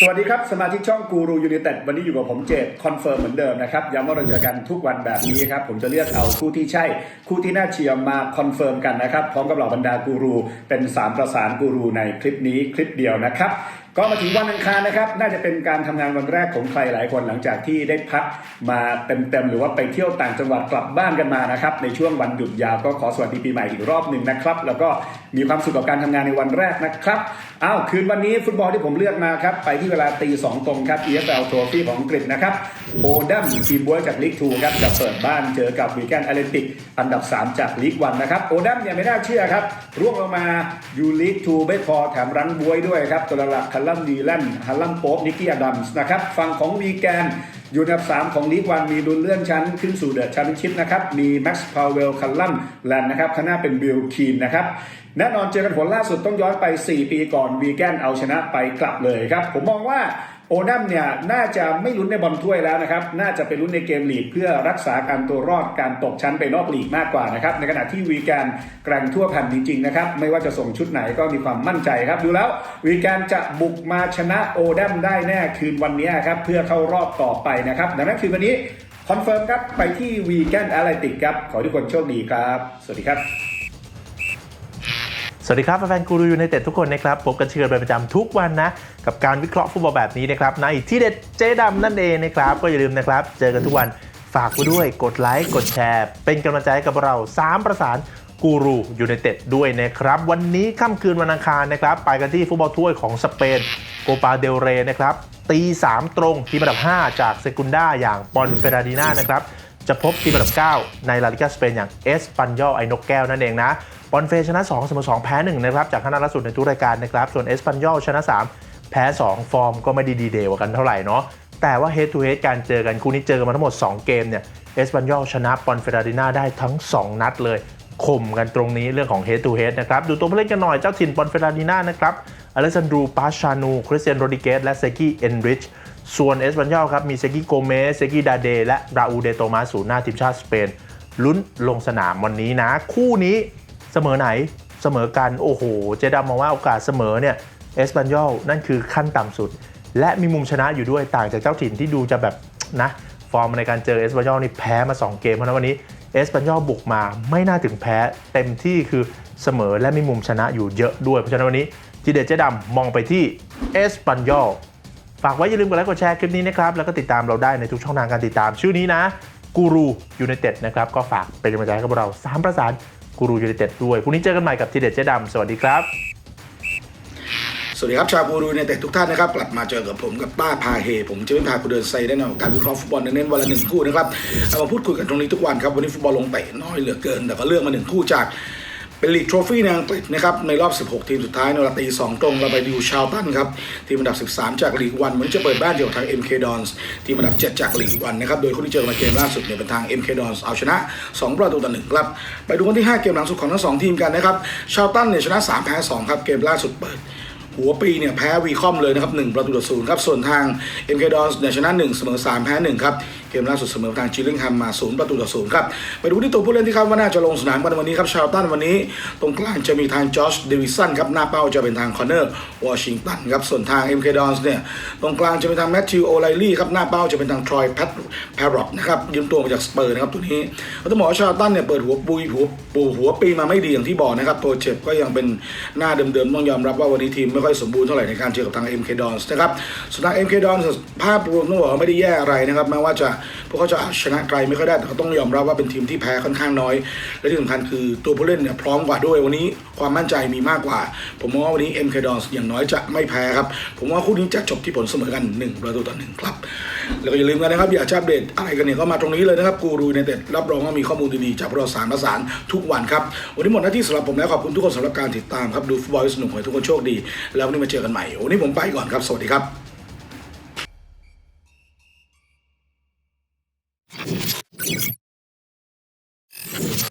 สวัสดีครับ สมาชิกช่องกูรูยู i นเต็ดวันนี้อยู่กับผมเจดคอนเฟิร์มเหมือนเดิมนะครับย้ำว่าเราเจอกันทุกวันแบบนี้ครับ ผมจะเลือกเอาคู่ที่ใช่ คู่ที่น่าเชียร์มาคอนเฟิร์มกันนะครับ พร้อมกับเหล่าบรรดากูรู เป็นสามประสานกูรูในคลิปนี้คลิปเดียวนะครับ ก็มาถึงวันอังคารนะครับ น่าจะเป็นการทำงานวันแรกของใครหลายคนหลังจากที่ได้พักมาเต็มๆหรือว่าไปเที่ยวต่างจังหวัดกลับบ้านกันมานะครับ ในช่วงวันหยุดยาวก็ขอสวัสดีปีใหม่อีกรอบหนึ่งนะครับ แล้วก็มีความสุขกับการทำงานในวันแรกนะครับอ้าวคืนวันนี้ฟุตบอลที่ผมเลือกมาครับ ไปที่เวลาตีสองตรงครับ EFL Trophy ของอังกฤษนะครับโอดัมทีมบวยจากลีกทูครับจะเปิดบ้านเจอกับวีแกนแอตเลติกอันดับ 3 จากลีกวันนะครับโอดัมเนี่ยไม่น่าเชื่อครับร่วงลงมาอยู่ลีกทูไม่พอแถมรั้งบวยด้วยครับตัวหลักคัลลัมดีแลนฮัลลัมโป๊ปนิกกี้อดัมส์นะครับฝั่งของวีแกนอยู่อันดับ 3 ของลีกวันมีดุลเลื่อนชั้นขึ้นสู่เดอะแชมเปี้ยนชิพนะครับ มีแม็กซ์พาวเวลคัลลัมแลนด์นะครับข้างหน้าเป็นบิลคีนนะครับ แน่นอนเจอกันผลล่าสุดต้องย้อนไป 4 ปีก่อนวีแกนเอาชนะไปกลับเลยครับ ผมมองว่า โอนัมเนี่ยน่าจะไม่ลุ้นในบอลถ้วยแล้วนะครับ น่าจะไปลุ้นในเกมลีกเพื่อรักษาการตัวรอดการตกชั้นไปนอกลีกมากกว่านะครับ ในขณะที่วีแกนแกร่งทั่วแผ่นจริงๆนะครับ ไม่ว่าจะส่งชุดไหนก็มีความมั่นใจครับ ดูแล้ววีแกนจะบุกมาชนะโอดัมได้แน่คืนวันนี้ครับเพื่อเข้ารอบต่อไปนะครับ ดังนั้นคืนวันนี้คอนเฟิร์มครับไปที่วีแกนแอตเลติกครับ ขอทุกคนโชคดีครับ สวัสดีครับ สวัสดีครับแฟนกูรูยูไนเต็ดทุกคนนะครับพบกันเชื่อเป็นประจำทุกวันนะ กับการวิเคราะห์ฟุตบอลแบบนี้นะครับในที่เด็ดเจ๊ดำนั่นเองนะครับ ก็อย่าลืมนะครับ เจอกันทุกวันฝากไว้ด้วยกดไลค์กดแชร์ เป็นกำลังใจให้กับเรา 3 ประสานกูรูยูไนเต็ดด้วยนะครับ วันนี้ค่ำคืนวันอังคารนะครับ ไปกันที่ฟุตบอลถ้วยของสเปนโกปาเดลเรนะครับตี3ตรงทีมอันดับ 5 จากเซกุนดาอย่างปอนเฟราดิน่านะครับ จะพบทีมอันดับ 9 ในลาลิกาสเปนอย่างเอสปันยอลไอโนกแก้วนั่นเองนะบอลเฟชนะ2เสมอ2แพ้1นะครับจากคณะล่าสุดในทุกรายการนะครับส่วนเอสปันยอลชนะ 3 แพ้ 2 ฟอร์มก็ไม่ดีดีเดวกันเท่าไหร่เนาะแต่ว่า head to head การเจอกันคู่นี้เจอกันมาทั้งหมด 2 เกมเนี่ยเอสปันยอลชนะปอนเฟราดิน่าได้ทั้ง 2 นัดเลยข่มกันตรงนี้เรื่องของ head to head นะครับ ดูตัวผู้เล่นกันหน่อยเจ้าถิ่นปอนเฟราดิน่านะครับอเล็กซานดรูปาชานู คริสเตียนโรดิเกสและเซกิเอนริช ส่วนเอสปันยอลครับมีเซกิโกเมสเซกิดาเดและราอูเดโตมาสูนหน้าทีมชาติสเปนลุ้นลงสนามวันนี้นะ คู่นี้เสมอไหนเสมอกันโอ้โห เจดำมองว่าโอกาสเสมอเนี่ยเอสปันยอลนั่นคือขั้นต่ำสุด และมีมุมชนะอยู่ด้วยต่างจากเจ้าถิ่นที่ดูจะแบบนะฟอร์มในการเจอเอสปันยอลนี่แพ้มา 2 เกมเพราะนั้นวันนี้เอสปันยอลบุกมาไม่น่าถึงแพ้เต็มที่คือเสมอและมีมุมชนะอยู่เยอะด้วย เพราะฉะนั้นวันนี้ทีเด็ดเจดำมองไปที่เอสปันยอล ฝากไว้อย่าลืมกดไลค์กดแชร์คลิปนี้นะครับ แล้วก็ติดตามเราได้ในทุกช่องทางการติดตาม ชื่อนี้นะกูรูยูไนเต็ดนะครับ ก็ฝากเป็นกำลังใจให้กับเรา 3 ประสานกูรูยูไนเต็ดด้วยพรุ่งนี้เจอกันใหม่กับทีเด็ดเจ๊ดำสวัสดีครับ สวัสดีครับชาวกูรูในแต่ทุกท่านนะครับกลับมาเจอกับผมกับป้าพาเฮผมจะเป็นพาคุณเดินไซได้ในการวิเคราะห์ฟุตบอลเน้นๆวันละหนึ่งคู่นะครับเอามาพูดคุยกันตรงนี้ทุกวันครับวันนี้ฟุตบอลลงเตะน้อยเหลือเกิน แต่ก็เลือกมาหนึ่งคู่จาก เป็นลีกโทรฟี่ในอังกฤษนะครับในรอบ 16 ทีมสุดท้ายในเวลาตี2ตรง เราไปดูชาวตันครับ ทีมอันดับ 13 จากลีกวันเหมือนจะเปิดบ้านเดี่ยวทาง MK Dons ทีมอันดับ 7 จากลีกวันนะครับ โดยคู่ที่เจอมาเกมล่าสุดเนี่ยเป็นทาง MK Dons เอาชนะ 2 ประตูต่อหนึ่งครับ ไปดูกันที่ 5 เกมหลังสุดของทั้งสองทีมกันนะครับชาวตันเนี่ยชนะ 3 แพ้ 2 ครับเกมล่าสุดเปิดหัวปีเนี่ยแพ้วีคอมเลยนะครับ1ประตูต่อศูนย์ครับส่วนทาง MK Dons เนี่ยชนะ1เสมอ3แพ้1ครับ เกมล่าสุดเสมอทางจิลลิงแฮมมา0ประตูต่อศูนย์ครับไปดูที่ตัวผู้เล่นที่คาดว่าน่าจะลงสนามกันวันนี้ครับชาวตันวันนี้ ตรงกลางจะมีทางจอชเดวิสันครับหน้าเป้าจะเป็นทางคอนเนอร์วอชิงตันครับส่วนทาง MK Dons เนี่ยตรงกลางจะเป็นทางแมทธิวโอไลลี่ครับหน้าเป้าจะเป็นทางทรอยแพทแพรร็อกนะครับยืมตัวมาจากสเปอร์นะครับตัวนี้ก็ต้องบอกว่าชาวตันเนี่ยเปิดหัวปุยหัวปูหัวปีมาไม่ดีอย่างที่บอกนะครับตัวเจ็บก็ยังเป็นหน้าเดิมๆต้องยอมรับว่าวันนี้ทีมไม่ค่อยสมบูรณ์เท่าไหร่ในการเจอกับทาง MK Dons นะครับส่วนทาง MK Dons ภาพรวมต้องบอกว่าไม่ได้แย่อะไรนะครับแม้ว่าจะพวกเขาจะชนะไกลไม่ค่อยได้แต่ก็ต้องยอมรับว่าเป็นทีมที่แพ้ค่อนข้างน้อย และที่สำคัญคือตัวผู้เล่นเนี่ยพร้อมกว่าด้วยวันนี้ความมั่นใจมีมากกว่า ผมมองว่าวันนี้ MK Dons อนอย่างน้อยจะไม่แพ้ครับ ผมว่าคู่นี้จะจบที่ผลเสมอกัน1ประตูต่อหนึ่งครับ แล้วก็อย่าลืมกันนะครับ อยากจะอัปเดตอะไรกันเนี่ยก็มาตรงนี้เลยนะครับกูรูในเต็ดรับรองว่ามีข้อมูลดีๆจากพวกเราสารประสานทุกวันครับวันนี้หมดหน้าที่สำหรับผมแล้วขอบคุณทุกคนสำหรับการติดตามครับดูฟุตบอลสนุกขอให้ทุกคนโชคดี แล้ววันนี้มาเจอกันใหม่วันนี้ผมไปก่อนครับสวัสดีครับ